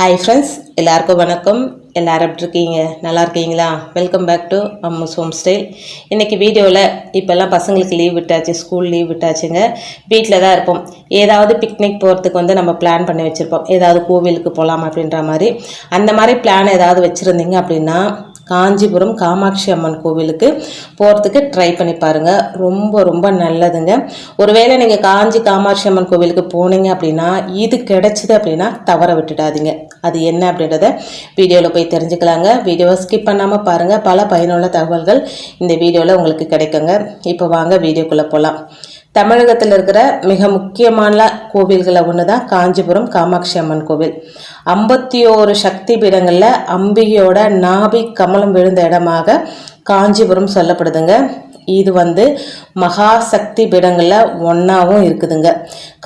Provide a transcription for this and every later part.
Hi friends எல்லாருக்கும் வணக்கம். எல்லாரும் எப்படி இருக்கீங்க? நல்லா இருக்கீங்களா? Welcome back to Ammu's home style இன்றைக்கி வீடியோவில் இப்போல்லாம் பசங்களுக்கு லீவ் விட்டாச்சு ஸ்கூல் லீவ் விட்டாச்சுங்க. வீட்டில் தான் இருப்போம். ஏதாவது பிக்னிக் போகிறதுக்கு வந்து நம்ம பிளான் பண்ணி வச்சுருப்போம். ஏதாவது கோவிலுக்கு போகலாம் அப்படின்ற மாதிரி. அந்த மாதிரி பிளான் ஏதாவது வச்சுருந்தீங்க அப்படின்னா காஞ்சிபுரம் காமாட்சி அம்மன் கோவிலுக்கு போகிறதுக்கு ட்ரை பண்ணி பாருங்கள் ரொம்ப ரொம்ப நல்லதுங்க. ஒருவேளை நீங்கள் காஞ்சி காமாட்சி அம்மன் கோவிலுக்கு போனீங்க அப்படின்னா இது கிடைச்சிது அப்படின்னா தவற விட்டுடாதீங்க. அது என்ன அப்படின்றத வீடியோவில் போய் தெரிஞ்சுக்கலாங்க. வீடியோவை ஸ்கிப் பண்ணாமல் பாருங்கள் பல பயனுள்ள தகவல்கள் இந்த வீடியோவில் உங்களுக்கு கிடைக்குங்க. இப்போ வாங்க வீடியோக்குள்ளே போகலாம் தமிழகத்தில் இருக்கிற மிக முக்கியமான கோவில்களை ஒன்று தான் காஞ்சிபுரம் காமாட்சி அம்மன் கோவில். ஐம்பத்தி ஓரு சக்தி பீடங்களில் அம்பிகையோட நாபி கமலம் விழுந்த இடமாக காஞ்சிபுரம் சொல்லப்படுதுங்க. இது வந்து மகாசக்தி பீடங்களில் ஒன்றாவும் இருக்குதுங்க.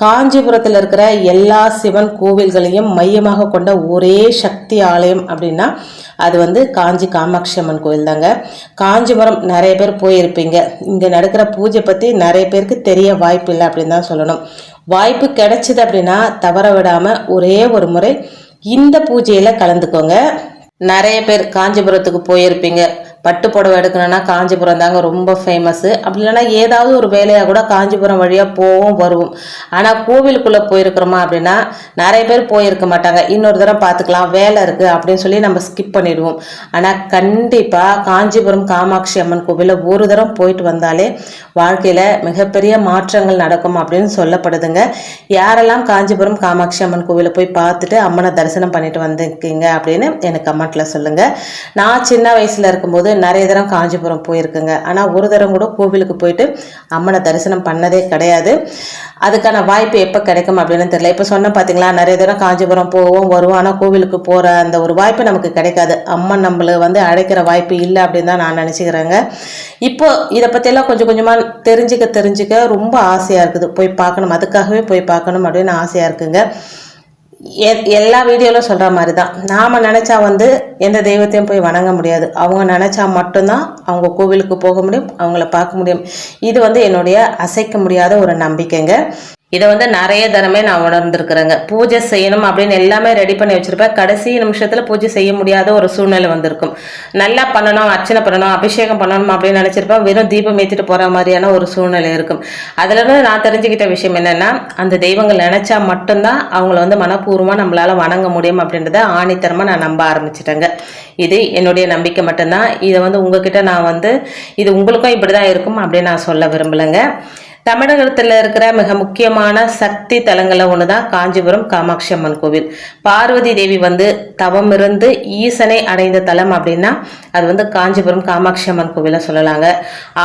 காஞ்சிபுரத்தில் இருக்கிற எல்லா சிவன் கோவில்களையும் மையமாக கொண்ட ஒரே சக்தி ஆலயம் அப்படின்னா அது வந்து காஞ்சி காமாட்சி அம்மன் கோயில் தாங்க. காஞ்சிபுரம் நிறைய பேர் போயிருப்பீங்க. இங்கே நடக்கிற பூஜை பற்றி நிறைய பேருக்கு தெரிய வாய்ப்பு இல்லை அப்படின்னு தான் சொல்லணும். வாய்ப்பு கிடைச்சிது அப்படின்னா தவற விடாமல் ஒரே ஒரு முறை இந்த பூஜையில் கலந்துக்கோங்க. நிறைய பேர் காஞ்சிபுரத்துக்கு போயிருப்பீங்க. பட்டு புடவை எடுக்கணும்னா காஞ்சிபுரம் தாங்க ரொம்ப ஃபேமஸ்ஸு அப்படி இல்லைன்னா ஏதாவது ஒரு வேலையாக கூட காஞ்சிபுரம் வழியாக போவோம் வருவோம். ஆனால் கோவிலுக்குள்ளே போயிருக்கிறோமா அப்படின்னா நிறைய பேர் போயிருக்க மாட்டாங்க. இன்னொரு தடவை பார்த்துக்கலாம் வேலை இருக்குது அப்படின்னு சொல்லி நம்ம ஸ்கிப் பண்ணிடுவோம். ஆனால் கண்டிப்பாக காஞ்சிபுரம் காமாட்சி அம்மன் கோவிலில் ஒரு தரம் போயிட்டு வந்தாலே வாழ்க்கையில் மிகப்பெரிய மாற்றங்கள் நடக்கும் அப்படின்னு சொல்லப்படுதுங்க. யாரெல்லாம் காஞ்சிபுரம் காமாட்சி அம்மன் கோவிலில் போய் பார்த்துட்டு அம்மனை தரிசனம் பண்ணிட்டு வந்திருக்கீங்க அப்படின்னு எனக்கு கமெண்ட்டில் சொல்லுங்கள் நான் சின்ன வயசில் இருக்கும்போது நிறைய தரம் காஞ்சிபுரம் போயிருக்குங்க. ஆனால் ஒரு தரம் கூட கோவிலுக்கு போயிட்டு அம்மனை தரிசனம் பண்ணதே கிடையாது. அதுக்கான வாய்ப்பு எப்போ கிடைக்கும் அப்படின்னு தெரியல. இப்போ சொன்ன பார்த்தீங்களா நிறைய தரம் காஞ்சிபுரம் போவோம் வருவோம். ஆனால் கோவிலுக்கு போகிற அந்த ஒரு வாய்ப்பு நமக்கு கிடைக்காது. அம்மன் நம்மளை வந்து அழைக்கிற வாய்ப்பு இல்லை அப்படின்னு தான் நான் நினச்சிக்கிறேங்க. இப்போ இதை பற்றியெல்லாம் கொஞ்சம் கொஞ்சமாக தெரிஞ்சுக்க தெரிஞ்சுக்க ரொம்ப ஆசையாக இருக்குது. போய் பார்க்கணும் அதுக்காகவே போய் பார்க்கணும் அப்படின்னு ஆசையாக இருக்குங்க. எல்லா வீடியோவிலும் சொல்கிற மாதிரி தான் நாம் நினச்சா வந்து எந்த தெய்வத்தையும் போய் வணங்க முடியாது. அவங்க நினச்சா மட்டும்தான் அவங்க கோவிலுக்கு போக முடியும் அவங்கள பார்க்க முடியும். இது வந்து என்னுடைய அசைக்க முடியாத ஒரு நம்பிக்கைங்க. இதை வந்து நிறைய தரமே நான் உணர்ந்திருக்கிறேங்க. பூஜை செய்யணும் அப்படின்னு எல்லாமே ரெடி பண்ணி வச்சிருப்பேன். கடைசி நிமிஷத்தில் பூஜை செய்ய முடியாத ஒரு சூழ்நிலை வந்திருக்கும். நல்லா பண்ணணும் அர்ச்சனை பண்ணணும் அபிஷேகம் பண்ணணும் அப்படின்னு நினச்சிருப்பேன். வெறும் தீபம் ஏற்றிட்டு போகிற மாதிரியான ஒரு சூழ்நிலை இருக்கும். அதுல இருந்து நான் தெரிஞ்சுக்கிட்ட விஷயம் என்னன்னா அந்த தெய்வங்கள் நினைச்சா மட்டும்தான் அவங்கள வந்து மனப்பூர்வமாக நம்மளால வணங்க முடியும் அப்படின்றத ஆணித்தரமாக நான் நம்ப ஆரம்பிச்சிட்டேங்க. இது என்னுடைய நம்பிக்கை மட்டும்தான். இதை வந்து உங்ககிட்ட நான் வந்து இது உங்களுக்கும் இப்படி தான் இருக்கும் அப்படின்னு நான் சொல்ல விரும்பலைங்க. தமிழகத்தில் இருக்கிற மிக முக்கியமான சக்தி தலங்களில் ஒன்று தான் காஞ்சிபுரம் காமாட்சி அம்மன் கோவில். பார்வதி தேவி வந்து தவம் இருந்து ஈசனை அடைந்த தலம் அப்படின்னா அது வந்து காஞ்சிபுரம் காமாட்சி அம்மன் கோவிலை சொல்லலாங்க.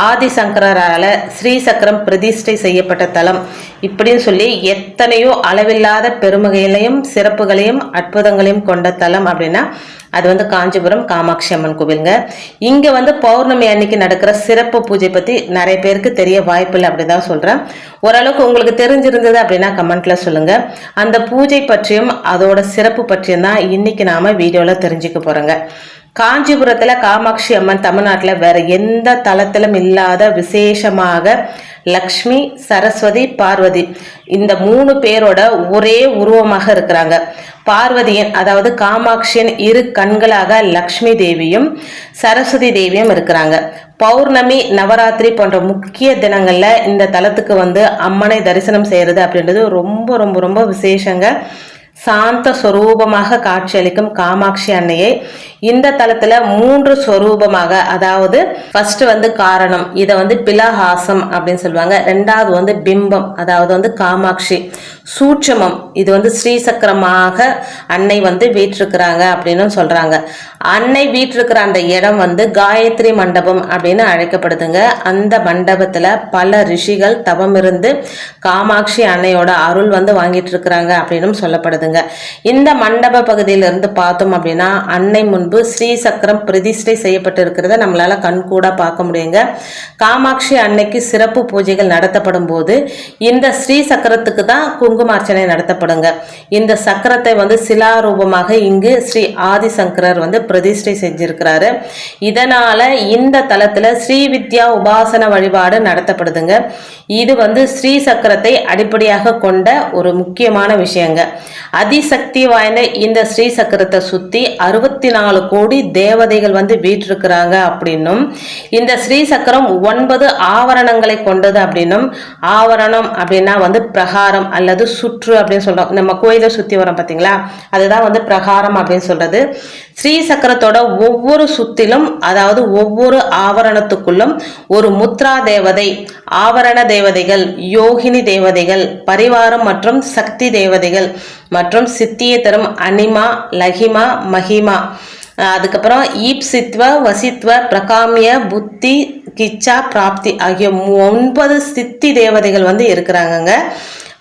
ஆதிசங்கரால ஸ்ரீசக்கரம் பிரதிஷ்டை செய்யப்பட்ட தலம். இப்படின்னு சொல்லி எத்தனையோ அளவில்லாத பெருமகைகளையும் சிறப்புகளையும் அற்புதங்களையும் கொண்ட தலம் அப்படின்னா அது வந்து காஞ்சிபுரம் காமாட்சி அம்மன் கோவிலுங்க. இங்கே வந்து பௌர்ணமி அன்னைக்கு நடக்கிற சிறப்பு பூஜை பற்றி நிறைய பேருக்கு தெரிய வாய்ப்பில்லை அப்படி தான் சொல்கிறேன் ஓரளவுக்கு உங்களுக்கு தெரிஞ்சிருந்தது அப்படின்னா கமெண்ட்ல சொல்லுங்க. அந்த பூஜை பற்றியும் அதோட சிறப்பு பற்றியும் தான் இன்னைக்கு நாம வீடியோவில் தெரிஞ்சுக்க போறோங்க. காஞ்சிபுரத்தில் காமாட்சி அம்மன் தமிழ்நாட்டில் வேற எந்த தலத்திலும் இல்லாத விசேஷமாக லக்ஷ்மி சரஸ்வதி பார்வதி. இந்த மூணு பேரோட ஒரே உருவமாக இருக்கிறாங்க. பார்வதியின் அதாவது காமாட்சியின் இரு கண்களாக லக்ஷ்மி தேவியும் சரஸ்வதி தேவியும் இருக்கிறாங்க. பௌர்ணமி நவராத்திரி போன்ற முக்கிய தினங்களில் இந்த தலத்துக்கு வந்து அம்மனை தரிசனம் செய்கிறது அப்படின்றது ரொம்ப ரொம்ப ரொம்ப விசேஷங்க. சாந்த ஸ்வரூபமாக காட்சியளிக்கும் காமாட்சி அன்னையை இந்த தலத்துல மூன்று ஸ்வரூபமாக அதாவது ஃபர்ஸ்ட் வந்து காரணம் இதை வந்து பிலஹாசம் அப்படின்னு சொல்லுவாங்க. ரெண்டாவது வந்து பிம்பம் அதாவது வந்து காமாட்சி. சூட்சமம் இது வந்து ஸ்ரீசக்கரமாக அன்னை வந்து வீற்றிருக்கிறாங்க அப்படின்னு சொல்றாங்க. அன்னை வீற்றிருக்கிற அந்த இடம் வந்து காயத்ரி மண்டபம் அப்படின்னு அழைக்கப்படுதுங்க. அந்த மண்டபத்துல பல ரிஷிகள் தவம் இருந்து காமாட்சி அன்னையோட அருள் வந்து வாங்கிட்டு இருக்கிறாங்க அப்படின்னு சொல்லப்படுதுங்க. இந்த மண்டப பகுதியில இருந்து பார்த்தோம் அப்படின்னா அன்னை முன்பு ஸ்ரீ சக்கரம் பிரதிஷ்டை செய்யப்பட்டிருக்கிறத நம்மளால கண்கூட பார்க்க முடியுங்க. காமாட்சி அன்னைக்கு சிறப்பு பூஜைகள் நடத்தப்படும் போது இந்த ஸ்ரீ சக்கரத்துக்கு தான் குங்குமார்ச்சனை நடத்தப்படுங்க. இந்த சக்கரத்தை வந்து சிலா ரூபமாக இங்கு ஸ்ரீ ஆதிசங்கரர் வந்து பிரதிஷ்டை செஞ்சிருக்கிறாரு. இதனால இந்த தலத்துல ஸ்ரீ வித்யா உபாசன வழிபாடு நடத்தப்படுதுங்க. இது வந்து ஸ்ரீ சக்கரத்தை அடிப்படையாக கொண்ட ஒரு முக்கியமான விஷயங்க. அதிசக்தி வாய்ந்த இந்த ஸ்ரீ சக்கரத்தை சுத்தி அறுபத்தி நாலு கோடி தேவதைகள் வந்து வீற்றிருக்கிறாங்க அப்படின்னும் இந்த ஸ்ரீ சக்கரம் ஒன்பது ஆவரணங்களை கொண்டது அப்படின்னும் ஆவரணம் அப்படின்னா வந்து பிரகாரம் அல்லது சுற்று அப்படின்னு சொல்றோம். நம்ம கோயிலை சுத்தி வரோம் பார்த்தீங்களா அதுதான் வந்து பிரகாரம் அப்படின்னு சொல்றது. ஸ்ரீ சக்கரத்தோட ஒவ்வொரு சுத்திலும் அதாவது ஒவ்வொரு ஆவரணத்துக்குள்ளும் ஒரு முத்ரா தேவதை ஆவரண தேவதைகள் யோகினி தேவதைகள் பரிவாரம் மற்றும் சக்தி தேவதைகள் மற்றும் சித்தியை தரும் அனிமா லஹிமா மஹிமா அதுக்கப்புறம் ஈப் சித்வ வசித்வ பிரகாமிய புத்தி கிச்சா பிராப்தி ஆகிய ஒன்பது சித்தி தேவதைகள் வந்து இருக்கிறாங்கங்க.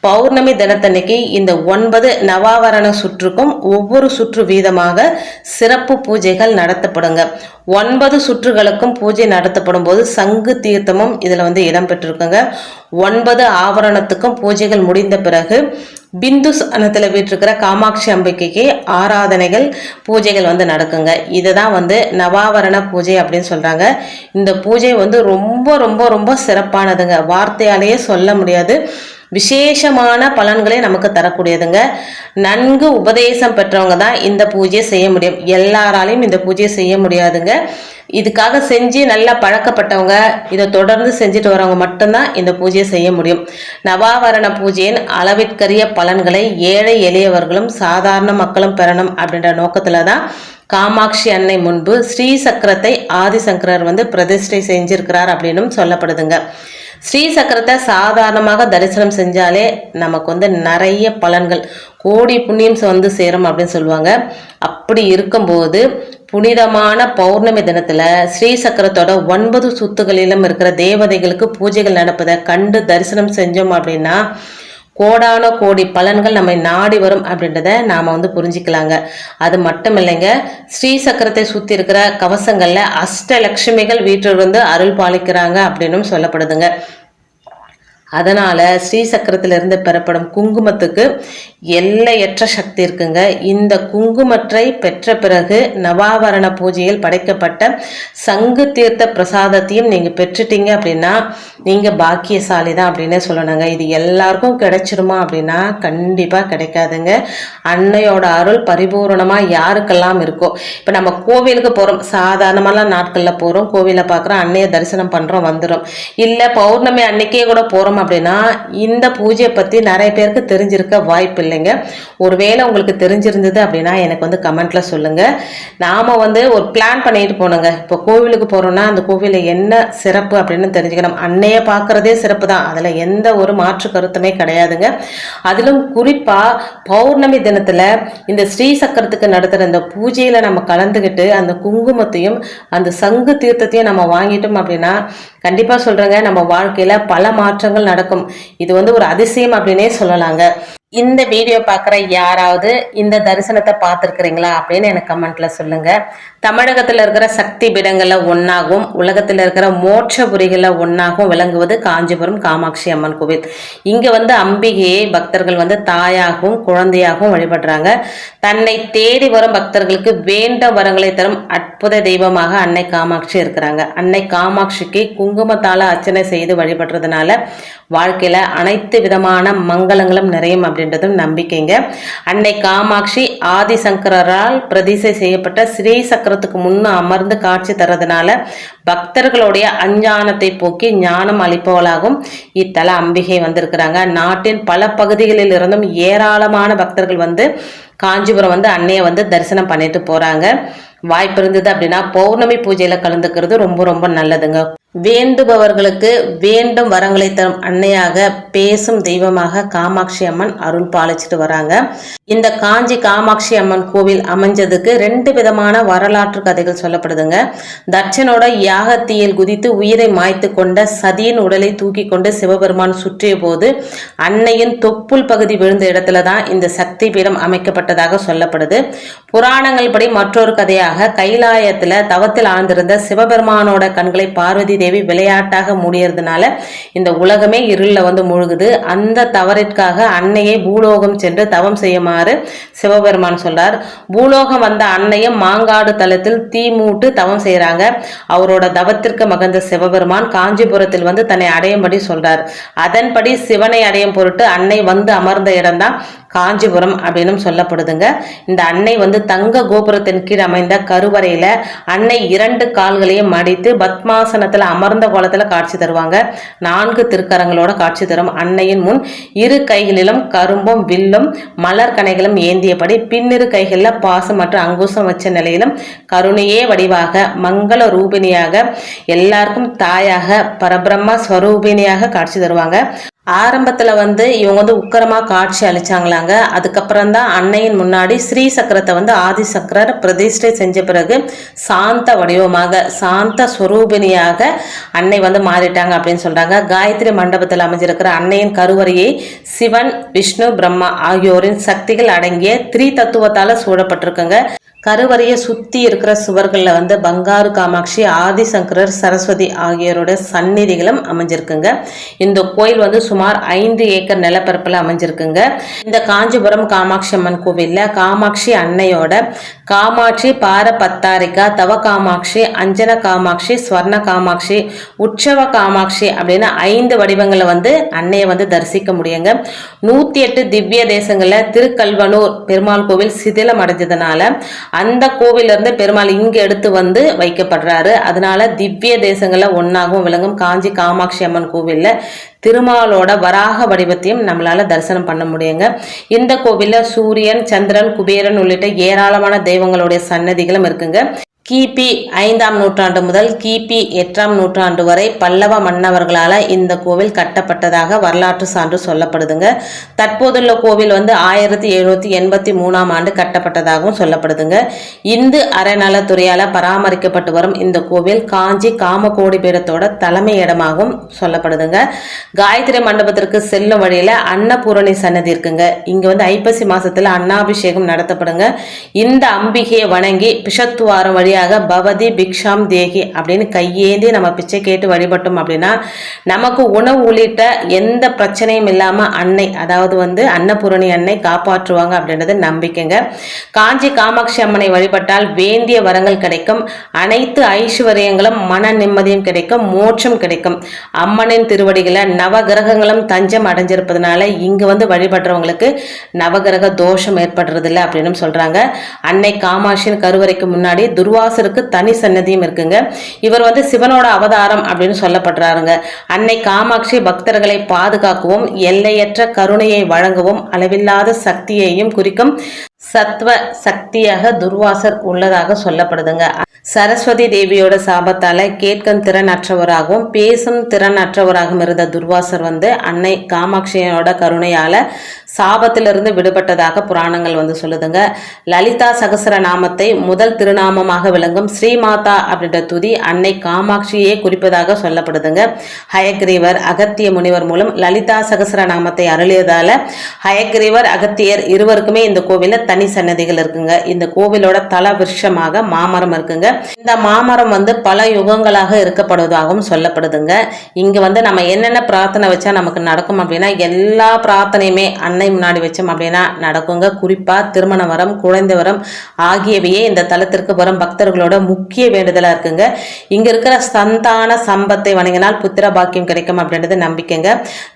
பௌர்ணமி தினத்தன்னைக்கு இந்த ஒன்பது நவாவரண சுற்றுக்கும் ஒவ்வொரு சுற்று வீதமாக சிறப்பு பூஜைகள் நடத்தப்படுங்க. ஒன்பது சுற்றுகளுக்கும் பூஜை நடத்தப்படும் போது சங்கு தீர்த்தமும் இதில் வந்து இடம்பெற்றிருக்குங்க ஒன்பது ஆவரணத்துக்கும் பூஜைகள் முடிந்த பிறகு பிந்து சனத்தில் வீட்டிருக்கிற காமாட்சி அம்பிக்கைக்கு ஆராதனைகள் பூஜைகள் வந்து நடக்குங்க. இதுதான் வந்து நவாவரண பூஜை அப்படின்னு சொல்கிறாங்க இந்த பூஜை வந்து ரொம்ப ரொம்ப ரொம்ப சிறப்பானதுங்க. வார்த்தையாலேயே சொல்ல முடியாது. விசேஷமான பலன்களை நமக்கு தரக்கூடியதுங்க. நன்கு உபதேசம் பெற்றவங்க தான் இந்த பூஜையை செய்ய முடியும். எல்லாராலையும் இந்த பூஜையை செய்ய முடியாதுங்க. இதுக்காக செஞ்சு நல்லா பழக்கப்பட்டவங்க இதை தொடர்ந்து செஞ்சுட்டு வரவங்க மட்டும்தான் இந்த பூஜையை செய்ய முடியும். நவாவரண பூஜையின் அளவிற்கரிய பலன்களை ஏழை எளியவர்களும் சாதாரண மக்களும் பெறணும் அப்படின்ற நோக்கத்தில் தான் காமாட்சி அன்னை முன்பு ஸ்ரீ சக்கரத்தை ஆதிசங்கரர் வந்து பிரதிஷ்டை செஞ்சிருக்கிறார் அப்படின்னும் சொல்லப்படுதுங்க. ஸ்ரீ சக்கரத்தை சாதாரணமாக தரிசனம் செஞ்சாலே நமக்கு வந்து நிறைய பலன்கள் கோடி புண்ணியம் வந்து சேரும் அப்படின்னு சொல்லுவாங்க. அப்படி இருக்கும்போது புனிதமான பௌர்ணமி தினத்தில் ஸ்ரீ சக்கரத்தோட ஒன்பது சுத்துகளிலும் இருக்கிற தேவதைகளுக்கு பூஜைகள் நடப்பதை கண்டு தரிசனம் செஞ்சோம் அப்படின்னா கோடான கோடி பலன்கள் நம்மை நாடி வரும் அப்படின்றத நாம் வந்து புரிஞ்சுக்கலாங்க. அது மட்டும் இல்லைங்க ஸ்ரீ சக்கரத்தை சுற்றி இருக்கிற கவசங்களில் அஷ்டலட்சுமிகள் வீட்டில் வந்து அருள் பாலிக்கிறாங்க அப்படின்னும் சொல்லப்படுதுங்க. அதனால் ஸ்ரீசக்கரத்திலிருந்து பெறப்படும் குங்குமத்துக்கு எல்லையற்ற சக்தி இருக்குங்க. இந்த குங்குமற்றை பெற்ற பிறகு நவாவரண பூஜையில் படைக்கப்பட்ட சங்கு தீர்த்த பிரசாதத்தையும் நீங்கள் பெற்றுட்டீங்க அப்படின்னா நீங்கள் பாக்கியசாலி தான் அப்படின்னே சொல்லணுங்க. இது எல்லாருக்கும் கிடைச்சிருமா அப்படின்னா கண்டிப்பாக கிடைக்காதுங்க. அன்னையோட அருள் பரிபூர்ணமாக யாருக்கெல்லாம் இருக்கோ. இப்போ நம்ம கோவிலுக்கு போகிறோம் சாதாரணமாலாம் நாட்களில் போகிறோம் கோவிலை பார்க்குறோம் அன்னையை தரிசனம் பண்ணுறோம் வந்துடும் இல்லை பௌர்ணமி அன்னைக்கே கூட போகிறோம் அப்படின்னா இந்த பூஜையை பற்றி நிறைய பேருக்கு தெரிஞ்சிருக்க வாய்ப்பு இல்லைங்க ஒருவேளை உங்களுக்கு தெரிஞ்சிருந்தது அப்படின்னா எனக்கு வந்து கமெண்ட்டில் சொல்லுங்கள் நாம் வந்து ஒரு பிளான் பண்ணிட்டு போனோங்க இப்போ கோவிலுக்கு போகிறோன்னா அந்த கோவிலில் என்ன சிறப்பு அப்படின்னு தெரிஞ்சுக்கணும். அன்னையை பார்க்குறதே சிறப்பு தான். அதில் எந்த ஒரு மாற்று கருத்துமே கிடையாதுங்க. அதிலும் குறிப்பாக பௌர்ணமி தினத்தில் இந்த ஸ்ரீ சக்கரத்துக்கு நடத்துகிற இந்த பூஜையில் நம்ம கலந்துக்கிட்டு அந்த குங்குமத்தையும் அந்த சங்கு தீர்த்தத்தையும் நம்ம வாங்கிட்டோம் அப்படின்னா கண்டிப்பாக சொல்கிறேங்க நம்ம வாழ்க்கையில் பல மாற்றங்கள் நடக்கும். இது வந்து ஒரு அதிசயம் அப்படின்னே சொல்லலாங்க. இந்த வீடியோ பார்க்குற யாராவது இந்த தரிசனத்தை பார்த்துருக்குறீங்களா அப்படின்னு எனக்கு கமெண்ட்ல சொல்லுங்க. தமிழகத்தில் இருக்கிற சக்தி பீடங்களில் ஒன்றாகவும் உலகத்தில் இருக்கிற மோட்சபுரிகளில் ஒன்றாகவும் விளங்குவது காஞ்சிபுரம் காமாட்சி அம்மன் கோவில். இங்கே வந்து அம்பிகையை பக்தர்கள் வந்து தாயாகவும் குழந்தையாகவும் வழிபடுறாங்க. தன்னை தேடி வரும் பக்தர்களுக்கு வேண்ட வரங்களை தரும் அற்புத தெய்வமாக அன்னை காமாட்சி இருக்கிறாங்க. அன்னை காமாட்சிக்கு குங்குமத்தால் அர்ச்சனை செய்து வழிபடுறதுனால வாழ்க்கையில் அனைத்து விதமான மங்களங்களும் நிறையும் அப்படின்றதும் நம்பிக்கைங்க. அன்னை காமாட்சி ஆதிசங்கரால் பிரதிசை செய்யப்பட்ட ஸ்ரீ சக்கரத்துக்கு முன்னு அமர்ந்து காட்சி தரதுனால பக்தர்களுடைய அஞ்ஞானத்தை போக்கி ஞானம் அளிப்பவளாகவும் இத்தல அம்பிகை வந்திருக்கிறாங்க. நாட்டின் பல பகுதிகளில் இருந்தும் ஏராளமான பக்தர்கள் வந்து காஞ்சிபுரம் வந்து அன்னையை வந்து தரிசனம் பண்ணிட்டு போகிறாங்க வாய்ப்பு இருந்தது அப்படின்னா பௌர்ணமி பூஜையில் கலந்துக்கிறது ரொம்ப ரொம்ப நல்லதுங்க. வேண்டுபவர்களுக்கு வேண்டும் வரங்களை தரும் அன்னையாக பேசும் தெய்வமாக காமாட்சி அம்மன் அருள் பாலிச்சிட்டு வராங்க. இந்த காஞ்சி காமாட்சி அம்மன் கோவில் அமைஞ்சதுக்கு ரெண்டு விதமான வரலாற்று கதைகள் சொல்லப்படுதுங்க. தட்சனோட யாகத்தீயில் குதித்து உயிரை மாய்த்து கொண்ட சதியின் உடலை தூக்கி கொண்டு சிவபெருமான் சுற்றிய போது அன்னையின் தொப்புள் பகுதி விழுந்த இடத்துல தான் இந்த சக்தி பீடம் அமைக்கப்பட்ட செய்யப்பட்டதாக சொல்லப்படுது. புராணங்கள் படி மற்றொரு கதையாக கைலாயத்தில் தவத்தில் ஆழ்ந்திருந்த சிவபெருமானோட கண்களை பார்வதி தேவி விளையாட்டாக மூடியதுனால இந்த உலகமே இருளில் வந்து முழுகுது. அந்த தவறிற்காக அன்னையை பூலோகம் சென்று தவம் செய்யுமாறு சிவபெருமான் சொல்றார். பூலோகம் வந்த அன்னையும் மாங்காடு தளத்தில் தீ மூட்டு தவம் செய்கிறாங்க அவரோட தவத்திற்கு மகந்த சிவபெருமான் காஞ்சிபுரத்தில் வந்து தன்னை அடையும்படி சொல்றார். அதன்படி சிவனை அடையும் பொருட்டு அன்னை வந்து அமர்ந்த இடம்தான் காஞ்சிபுரம் அப்படின்னு சொல்லப்படுதுங்க இந்த அன்னை வந்து தங்க கோபுரத்தின் கீழ் அமைந்த கருவறையில அன்னை இரண்டு கால்களையும் மடித்து பத்மாசனத்துல அமர்ந்த கோலத்துல காட்சி தருவாங்க. நான்கு திருக்கரங்களோட காட்சி தரும் அன்னையின் முன் இரு கைகளிலும் கரும்பும் வில்லும் மலர் கணைகளும் ஏந்தியபடி பின்னிரு கைகளில் பாசம் மற்றும் அங்குசம் வச்ச நிலையிலும் கருணையே வடிவாக மங்கள ரூபிணியாக எல்லாருக்கும் தாயாக பரபிரம்ம ஸ்வரூபிணியாக காட்சி தருவாங்க. ஆரம்பத்தில் வந்து இவங்க வந்து உக்கரமாக காட்சி அழிச்சாங்களாங்க அதுக்கப்புறம் தான் அன்னையின் முன்னாடி ஸ்ரீ சக்கரத்தை வந்து ஆதி சக்கரர் பிரதிஷ்டை செஞ்ச பிறகு சாந்த வடிவமாக சாந்த ஸ்வரூபிணியாக அன்னை வந்து மாறிட்டாங்க அப்படின்னு சொல்கிறாங்க காயத்ரி மண்டபத்தில் அமைஞ்சிருக்கிற அன்னையின் கருவறையை சிவன் விஷ்ணு பிரம்மா ஆகியோரின் சக்திகள் அடங்கிய த்ரீ தத்துவத்தால் சூழப்பட்டிருக்குங்க. கருவறையை சுற்றி இருக்கிற சுவர்களில் வந்து பங்காரு காமாட்சி ஆதிசங்கரர் சரஸ்வதி ஆகியோரோட சந்நிதிகளும் அமைஞ்சிருக்குங்க. இந்த கோயில் வந்து சுமார் ஐந்து ஏக்கர் நிலப்பரப்பில் அமைஞ்சிருக்குங்க. இந்த காஞ்சிபுரம் காமாட்சி அம்மன் கோவிலில் காமாட்சி அன்னையோட காமாட்சி பாரபத்தாரிக்கா தவ காமாட்சி அஞ்சன காமாட்சி ஸ்வர்ண காமாட்சி உற்சவ காமாட்சி அப்படின்னு ஐந்து வடிவங்களை வந்து அன்னையை வந்து தரிசிக்க முடியுங்க. நூற்றி எட்டு திவ்ய தேசங்களில் திருக்கல்வனூர் பெருமாள் கோவில் சிதிலம் அடைஞ்சதுனால அந்த கோவிலிருந்து பெருமாள் இங்கே எடுத்து வந்து வைக்கப்படுறாரு. அதனால திவ்ய தேசங்களில் ஒன்றாகவும் விளங்கும் காஞ்சி காமாட்சி அம்மன் கோவிலில் திருமாலோட வராக வடிவத்தையும் நம்மளால தரிசனம் பண்ண முடியுங்க. இந்த கோவிலில் சூரியன் சந்திரன் குபேரன் உள்ளிட்ட ஏராளமான தெய்வங்களுடைய சன்னதிகளும் இருக்குங்க. கிபி ஐந்தாம் நூற்றாண்டு முதல் கிபி எட்டாம் நூற்றாண்டு வரை பல்லவ மன்னவர்களால் இந்த கோவில் கட்டப்பட்டதாக வரலாற்று சான்று சொல்லப்படுதுங்க. தற்போதுள்ள கோவில் வந்து ஆயிரத்தி எழுநூற்றி எண்பத்தி மூணாம் ஆண்டு கட்டப்பட்டதாகவும் சொல்லப்படுதுங்க. இந்து அறநலத்துறையால் பராமரிக்கப்பட்டு வரும் இந்த கோவில் காஞ்சி காமகோடி பீடத்தோட தலைமை இடமாகவும் சொல்லப்படுதுங்க. காயத்ரி மண்டபத்திற்கு செல்லும் வழியில் அன்னபூரணி சன்னதி இருக்குங்க. இங்கே வந்து ஐப்பசி மாதத்தில் அன்னாபிஷேகம் நடத்தப்படுங்க. இந்த அம்பிகையை வணங்கி பிஷத்துவாரம் வழியாக பவதி பிக்ஷாம் தேகி அப்படின்னு கையேந்தி நம்ம பிச்சை கேட்டு வழிபட்டோம் அப்படின்னா நமக்கு உணவு உள்ளிட்ட எந்த பிரச்சனையும் இல்லாமல் அன்னை அதாவது வந்து அன்னபூரணி அன்னை காப்பாற்றுவாங்க அப்படின்றது நம்பிக்கைங்க. காஞ்சி காமாட்சி அம்மனை வழிபட்டால் வேண்டிய வரங்கள் கிடைக்கும். அனைத்து ஐஸ்வர்யங்களும் மன நிம்மதியும் கிடைக்கும் மோட்சம் கிடைக்கும். அம்மனின் திருவடிகளை நவகிரகங்களும் தஞ்சம் அடைஞ்சிருப்பதனால இங்கு வந்து வழிபடுறவங்களுக்கு நவகிரக தோஷம் ஏற்படுறதில்ல அப்படின்னு சொல்றாங்க. அன்னை காமாட்சியின் கருவறைக்கு முன்னாடி துர்வாசருக்கு தனி சன்னதியும் இருக்குங்க. இவர் வந்து சிவனோட அவதாரம் அப்படின்னு சொல்லப்படுறாருங்க. அன்னை காமாட்சி பக்தர்களை பாதுகாக்கவும் எல்லையற்ற கருணையை வழங்கவும் அளவில்லாத சக்தியையும் குறிக்கும் சத்வ சக்தியாக துர்வாசர் உள்ளதாக சொல்லப்படுதுங்க. சரஸ்வதி தேவியோட சாபத்தால கேட்கும் திறனற்றவராகவும் பேசும் திறனற்றவராகவும் இருந்த துர்வாசர் வந்து அன்னை காமாட்சியோட கருணையால சாபத்திலிருந்து விடுபட்டதாக புராணங்கள் வந்து சொல்லுதுங்க. லலிதா சகசர நாமத்தை முதல் திருநாமமாக விளங்கும் ஸ்ரீமாதா அப்படின்ற துதி அன்னை காமாட்சியே குறிப்பதாக சொல்லப்படுதுங்க. ஹயக்ரீவர் அகத்திய முனிவர் மூலம் லலிதா சகசர நாமத்தை அருளியதால ஹயக்ரீவர் அகத்தியர் இருவருக்குமே இந்த கோவிலில் தனி சன்னதிகள் இருக்குங்க. இந்த கோவிலோட தல விருஷமாக மாமரம் இருக்குங்க. இந்த மாமரம் வந்து பல யுகங்களாக இருக்கப்படுவதாகவும் சொல்லப்படுதுங்க. இங்க வந்து நம்ம என்னென்ன பிரார்த்தனை வச்சா நமக்கு நடக்கும் அப்படின்னா எல்லா பிரார்த்தனையுமே அன்னை முன்னாடி வச்சோம் அப்படின்னா நடக்குங்க. குறிப்பா திருமண வரம் குழந்தை வரம் ஆகியவையே இந்த தலத்திற்கு வரும் பக்தர்களோட முக்கிய வேண்டுதலா இருக்குங்க. இங்க இருக்கிற சந்தான சம்பத்தை வணங்கினால் புத்திர பாக்கியம் கிடைக்கும் அப்படின்றது நம்பிக்கைங்க.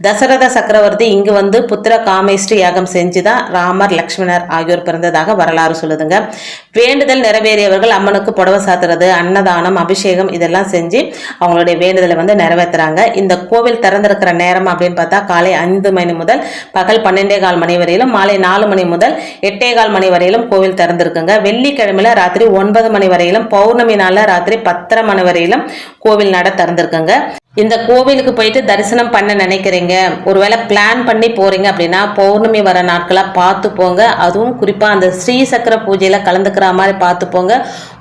தசரத சக்கரவர்த்தி இங்கு வந்து புத்திர காமேஷ்டி யாகம் செஞ்சுதான் ராமர் லக்ஷ்மணர் ஆகியோர் பிறந்ததாக வரலாறு சொல்லுதுங்க. வேண்டுதல் நிறைவேறியவர்கள் அம்மனுக்கு புடவை சாத்துறது அன்னதானம் அபிஷேகம் இதெல்லாம் செஞ்சு அவங்களுடைய வேண்டுதலை வந்து நிறைவேற்றுறாங்க இந்த கோவில் திறந்திருக்கிற நேரம் அப்படின்னு பார்த்தா காலை ஐந்து மணி முதல் பகல் பன்னெண்டே கால் மணி வரையிலும் மாலை நாலு மணி முதல் எட்டே கால் மணி வரையிலும் கோவில் திறந்திருக்குங்க. வெள்ளிக்கிழமையில ராத்திரி ஒன்பது மணி வரையிலும் பௌர்ணமி நாளில் ராத்திரி பத்தரை மணி வரையிலும் கோவில் நட திறந்திருக்குங்க. இந்த கோவிலுக்கு போயிட்டு தரிசனம் பண்ண நினைக்கிறீங்க. ஒருவேளை பிளான் பண்ணி போறீங்க அப்படின்னா பௌர்ணமி வர நாட்களாக பார்த்து போங்க. அதுவும் குறிப்பாக அந்த ஸ்ரீ சக்கர பூஜையில் கலந்துக்கிற மாதிரி பார்த்து போங்க.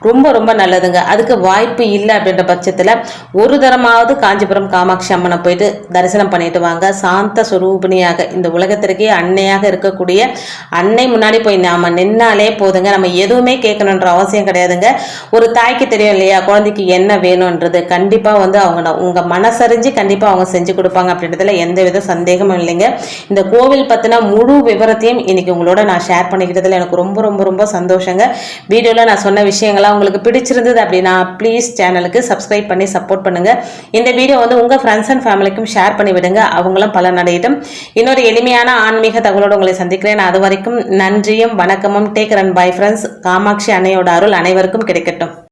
ரொம்ப ரொம்ப நல்லதுங்க. அதுக்கு வாய்ப்பு இல்லை அப்படின்ற பட்சத்தில் ஒரு தரமாவது காஞ்சிபுரம் காமாட்சி அம்மனை போயிட்டு தரிசனம் பண்ணிட்டு வாங்க. சாந்த சுரூபிணியாக இந்த உலகத்திற்கே அன்னையாக இருக்கக்கூடிய அன்னை முன்னாடி போய் நாம நின்னாலே போதுங்க. நம்ம எதுவுமே கேட்கணுன்ற அவசியம் கிடையாதுங்க. ஒரு தாய்க்கு தெரியும் இல்லையா? குழந்தைக்கு என்ன வேணுன்றது கண்டிப்பாக வந்து அவங்க உங்கள் மன மனசறிஞ்சு கண்டிப்பாக அவங்க செஞ்சு கொடுப்பாங்க அப்படின்றதுல எந்த வித சந்தேகமும் இல்லைங்க. இந்த கோவில் பற்றின முழு விவரத்தையும் இன்னைக்கு உங்களோட நான் ஷேர் பண்ணிக்கிட்டதுல எனக்கு ரொம்ப ரொம்ப ரொம்ப சந்தோஷங்க. வீடியோவில் நான் சொன்ன விஷயங்கள்லாம் உங்களுக்கு பிடிச்சிருந்தது அப்படின்னா ப்ளீஸ் சேனலுக்கு சப்ஸ்கிரைப் பண்ணி சப்போர்ட் பண்ணுங்கள் இந்த வீடியோ வந்து உங்கள் ஃப்ரெண்ட்ஸ் அண்ட் ஃபேமிலிக்கும் ஷேர் பண்ணி விடுங்க. அவங்களும் பல அடையட்டும். இன்னொரு எளிமையான ஆன்மீக தகவலோடு உங்களை சந்திக்கிறேன். அது வரைக்கும் நன்றியும் வணக்கமும். Take run bye friends Kamakshi அன்னையோட அருள் அனைவருக்கும் கிடைக்கட்டும்.